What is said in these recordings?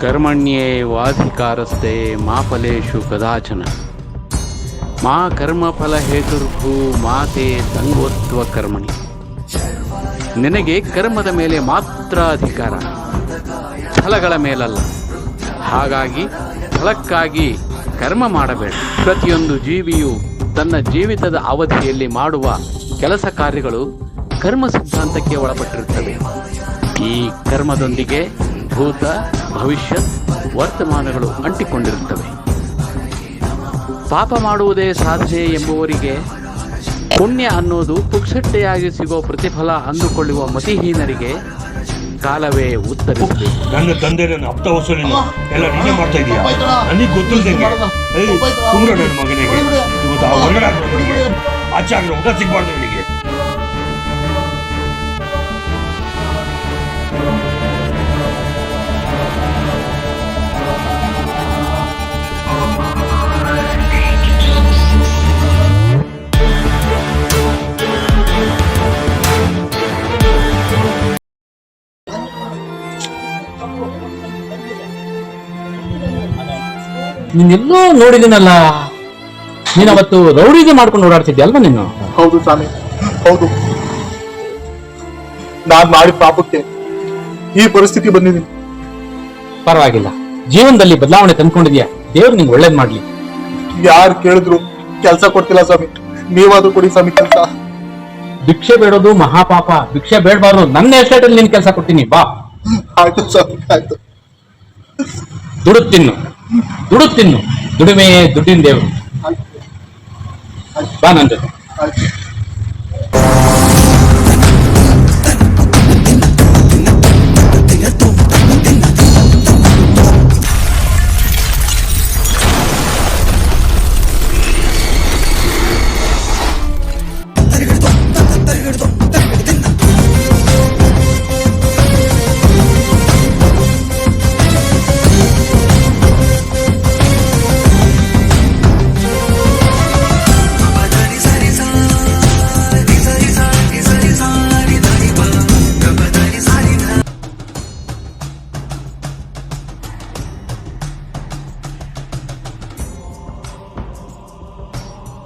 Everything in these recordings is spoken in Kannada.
ಕರ್ಮಣ್ಯೇ ವಾಧಿಕಾರಸ್ತೆ ಮಾ ಫಲೇಶು ಕದಾಚನ ಮಾ ಕರ್ಮಫಲ ಹೇತುರ್ಭೂ ಮಾತೆ ಸಂಗೋತ್ವ ಕರ್ಮಣಿ ನಿನಗೆ ಕರ್ಮದ ಮೇಲೆ ಮಾತ್ರ ಅಧಿಕಾರ ಫಲಗಳ ಮೇಲಲ್ಲ। ಹಾಗಾಗಿ, ಫಲಕ್ಕಾಗಿ ಕರ್ಮ ಮಾಡಬೇಡ। ಪ್ರತಿಯೊಂದು ಜೀವಿಯು ತನ್ನ ಜೀವಿತದ ಅವಧಿಯಲ್ಲಿ ಮಾಡುವ ಕೆಲಸ ಕಾರ್ಯಗಳು ಕರ್ಮ ಸಿದ್ಧಾಂತಕ್ಕೆ ಒಳಪಟ್ಟಿರುತ್ತವೆ. ಈ ಕರ್ಮದೊಂದಿಗೆ ಭೂತ ಭವಿಷ್ಯತ್ ವರ್ತಮಾನಗಳು ಅಂಟಿಕೊಂಡಿರುತ್ತವೆ. ಪಾಪ ಮಾಡುವುದೇ ಸಾಧನೆ ಎಂಬುವರಿಗೆ ಪುಣ್ಯ ಅನ್ನೋದು ಪುಕ್ಸಟ್ಟೆಯಾಗಿ ಸಿಗೋ ಪ್ರತಿಫಲ ಅಂದುಕೊಳ್ಳುವ ಮತಿಹೀನರಿಗೆ ಕಾಲವೇ ಉತ್ತರ ನನ್ನ ತಂದೆ ನನ್ನ ಅಪ್ತ ವಸೂಲಿನ ಎಲ್ಲ ನೀನೇ ಮಾಡ್ತಾ ಇದೀಯಾ? ನನಗೆ ಗೊತ್ತಿಲ್ದಂಗೆ. ಏಯ್ ಸುಮ್ರ ನನ್ನ ಮಗನಿಗೆ. ಇವತ್ತು ಆ ಹೊರಗಡೆ ಹಾಕ್ಬಿಡು ಆಚೆ ಆಗ್ರೆ ಊಟ ಸಿಗ್ಬಾರ್ದು ನನಗೆ ನೀನೆಲ್ಲೋ ನೋಡಿದಿನಲ್ಲ. ನೀನ್ ಅವತ್ತು ರೌಡಿಗೆ ಮಾಡ್ಕೊಂಡು ಓಡಾಡ್ತಿದ್ದೆ ಅಲ್ವಾ ನೀನು? ಹೌದು ಸ್ವಾಮಿ ಹೌದು. ನಾನ್ ಮಾಡಿ ಪಾಪಕ್ಕೆ ಈ ಪರಿಸ್ಥಿತಿ ಬಂದಿದ್ದೀನಿ. ಪರವಾಗಿಲ್ಲ. ಜೀವನದಲ್ಲಿ ಬದಲಾವಣೆ ತಂದ್ಕೊಂಡಿದ್ಯಾ? ದೇವ್ರು ನಿಂಗೆ ಒಳ್ಳೇದ್ ಮಾಡ್ಲಿ. ಯಾರು ಕೇಳಿದ್ರು ಕೆಲಸ ಕೊಡ್ತಿಲ್ಲ ಸ್ವಾಮಿ. ನೀವಾದ್ರೂ ಕೊಡಿ ಸ್ವಾಮಿ ಕೆಲಸ. ಭಿಕ್ಷೆ ಬೇಡೋದು ಮಹಾಪಾಪ. ಭಿಕ್ಷೆ ಬೇಡಬಾರ್ದು. ನನ್ನ ಎಸ್ಟೇಟ್ ಅಲ್ಲಿ ನಿನ್ ಕೆಲಸ ಕೊಡ್ತೀನಿ ಬಾ. ಆಯ್ತು ಸ್ವಾಮಿ ಆಯ್ತು. ದುಡುದ್ ತಿನ್ನು. ದುಡಿಮೆಯೇ ದುಡ್ಡಿನ ದೇವರು. ಬಾ ನನ್ನ ಜೊತೆ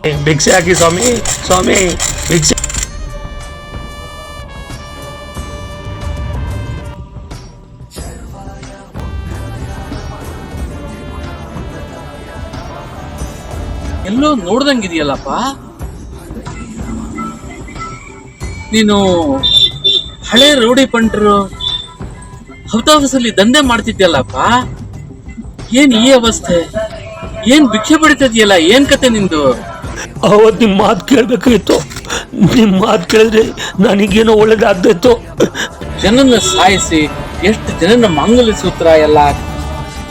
ಭಿಕ್ಷೆ ಹಾಕಿ ಸ್ವಾಮಿ ಸ್ವಾಮಿ, ಭಿಕ್ಷೆ. ಎಲ್ಲೋ ನೋಡ್ದಂಗಿದೆಯಲ್ಲಪ್ಪ? ನೀನು ಹಳೆ ರೌಡಿ ಪಂಟ್ರು ಹೌದಾಫಸಲ್ಲಿ ದಂಧೆ ಮಾಡ್ತಿದ್ಯಲ್ಲಪ್ಪ? ಏನ್ ಈ ಅವಸ್ಥೆ? ಏನ್ ಭಿಕ್ಷೆ ಪಡಿತಿದ್ಯಲ್ಲ ಏನ್ ಕತೆ ನಿಂದು? ಅವತ್ತು ನಿಮ್ಮ ಮಾತು ಕೇಳ್ಬೇಕಾಯ್ತು. ನಿಮ್ಮ ಮಾತು ಕೇಳಿದ್ರೆ ನನಗೇನೋ ಒಳ್ಳೇದಾಗ್ತಿತ್ತು ಜನನ್ನ ಸಾಯಿಸಿ, ಎಷ್ಟು ಜನನ ಮಾಂಗಲ್ಯ ಸೂತ್ರ ಎಲ್ಲ?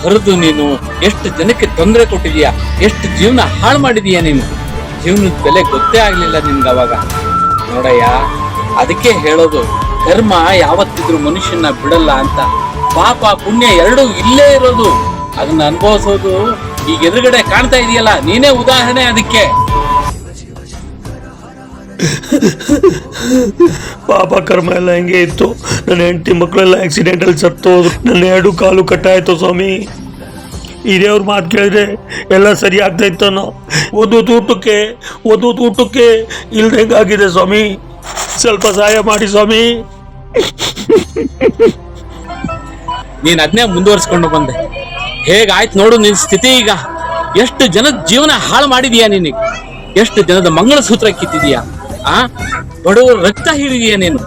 ಹರಿದು ನೀನು, ಎಷ್ಟು ಜನಕ್ಕೆ ತೊಂದರೆ ಕೊಟ್ಟಿದೀಯ? ಎಷ್ಟು ಜೀವನ ಹಾಳು ಮಾಡಿದೀಯ ನೀನು? ಜೀವನದ ಬೆಲೆ ಗೊತ್ತೇ ಆಗಲಿಲ್ಲ ನಿನ್ಗೆ ಅವಾಗ. ನೋಡಯ್ಯ, ಅದಕ್ಕೆ ಹೇಳೋದು ಕರ್ಮ ಯಾವತ್ತಿದ್ರು ಮನುಷ್ಯನ ಬಿಡಲ್ಲ ಅಂತ. ಪಾಪ ಪುಣ್ಯ ಎರಡೂ ಇಲ್ಲೇ ಇರೋದು. ಅದನ್ನ ಅನುಭವಿಸೋದು ಈಗ ಎದುರುಗಡೆ ಕಾಣ್ತಾ ಇದೆಯಲ್ಲ, ನೀನೇ ಉದಾಹರಣೆ ಅದಕ್ಕೆ. ಪಾಪ ಕರ್ಮ ಎಲ್ಲ ಹೆಂಗೆ ಇತ್ತು? ನನ್ನ ಹೆಂಡತಿ ಮಕ್ಕಳೆಲ್ಲ ಆಕ್ಸಿಡೆಂಟಲ್ಲಿ ಸತ್ತೋದ್ರು. ನನ್ನ ಎರಡು ಕಾಲು ಕಟ್ಟಾಯ್ತು ಸ್ವಾಮಿ. ಹಿರಿಯವ್ರ ಮಾತು ಕೇಳಿದ್ರೆ ಎಲ್ಲ ಸರಿ ಆಗ್ತಾ ಇತ್ತನೋ ಓದೋದು ಊಟಕ್ಕೆ ಓದೋದು ಊಟಕ್ಕೆ ಇಲ್ದಂಗಾಗಿದೆ ಸ್ವಾಮಿ. ಸ್ವಲ್ಪ ಸಹಾಯ ಮಾಡಿ ಸ್ವಾಮಿ. ನೀನು ಅದನ್ನೇ ಮುಂದುವರ್ಸ್ಕೊಂಡು ಬಂದೆ. ಹೇಗಾಯ್ತು ನೋಡು ನಿನ್ ಸ್ಥಿತಿ ಈಗ. ಎಷ್ಟು ಜನದ ಜೀವನ ಹಾಳು ಮಾಡಿದೀಯಾ ನಿನಗೆ? ಎಷ್ಟು ಜನದ ಮಂಗಳಸೂತ್ರ ಕಿತ್ತಿದೀಯ? ಆ? ಬಡವರ ರಕ್ತ ಹಿಡಿದೀಯ ನೀನು?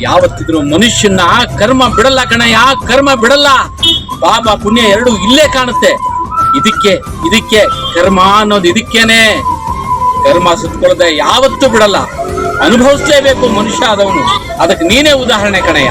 ಯಾವತ್ತಿದ್ರು ಮನುಷ್ಯನ ಕರ್ಮ ಬಿಡಲ್ಲ ಕಣಯ್ಯ, ಕರ್ಮ ಬಿಡಲ್ಲ. ಬಾಬಾ ಪುಣ್ಯ ಎರಡು ಇಲ್ಲೇ ಕಾಣುತ್ತೆ. ಇದಕ್ಕೆ ಇದಕ್ಕೆ ಕರ್ಮ ಅನ್ನೋದು ಇದಕ್ಕೇನೆ. ಕರ್ಮ ಸುತ್ತಕೊಳ್ಳದೆ ಯಾವತ್ತೂ ಬಿಡಲ್ಲ. ಅನುಭವಿಸ್ಲೇಬೇಕು ಮನುಷ್ಯ ಆದವನು. ಅದಕ್ಕೆ ನೀನೇ ಉದಾಹರಣೆ ಕಣಯ್ಯ.